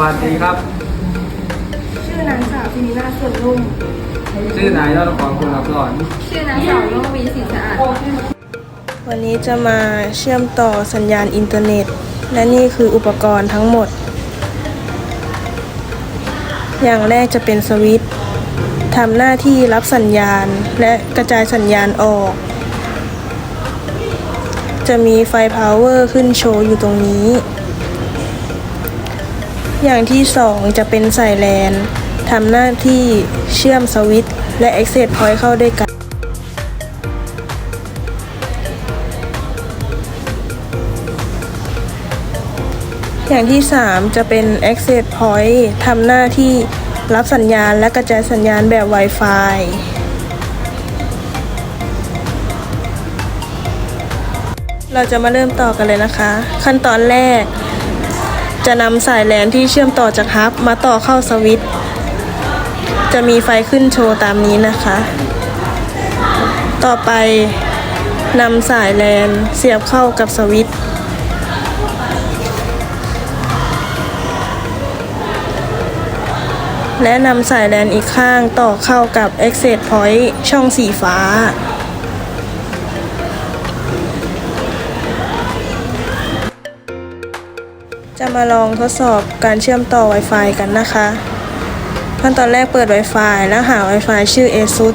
วัสดีครับ ชื่อนางสาวพินินาส่วนนุ่ม ชื่อนายยอดขอบคุณอักษรชื่อนางสาวโลวีสินสะอาด วันนี้จะมาเชื่อมต่อสัญญาณอินเทอร์เน็ต และนี่คืออุปกรณ์ทั้งหมด อย่างแรกจะเป็นสวิตช์ทำหน้าที่รับสัญญาณและกระจายสัญญาณออก จะมีไฟพาวเวอร์ขึ้นโชว์อยู่ตรงนี้ อย่างที่สองจะเป็นสายแลนทำหน้าที่เชื่อมสวิตช์และ Access Point เข้าด้วยกัน อย่างที่ 3 จะเป็น Access Point ทำหน้าที่รับสัญญาณและกระจายสัญญาณแบบ Wi-Fi เราจะมาเริ่มต่อกันเลยนะคะ ขั้นตอนแรก จะนำสายแลนที่เชื่อมต่อจากฮับมาต่อเข้าสวิตช์ จะมีไฟขึ้นโชว์ตามนี้นะคะ ต่อไปนำสายแลนเสียบเข้ากับสวิตช์ และนำสายแลนอีกข้างต่อเข้ากับ Exit Point ช่องสีฟ้า จะมาลองทดสอบการเชื่อมต่อ Wi-Fi กันนะคะขั้นตอนแรกเปิด Wi-Fi แล้วหา Wi-Fi ชื่อ ASUS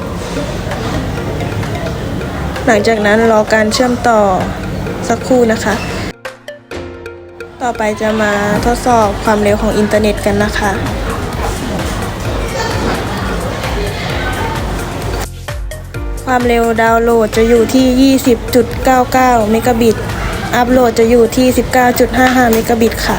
หลังจากนั้นรอการเชื่อมต่อสักครู่นะคะ ต่อไปจะมาทดสอบความเร็วของอินเทอร์เน็ตกันนะคะความเร็วดาวน์โหลดจะอยู่ที่ 20.99 เมกะบิต อัพโหลดจะอยู่ที่ 19.55 เมกะบิตค่ะ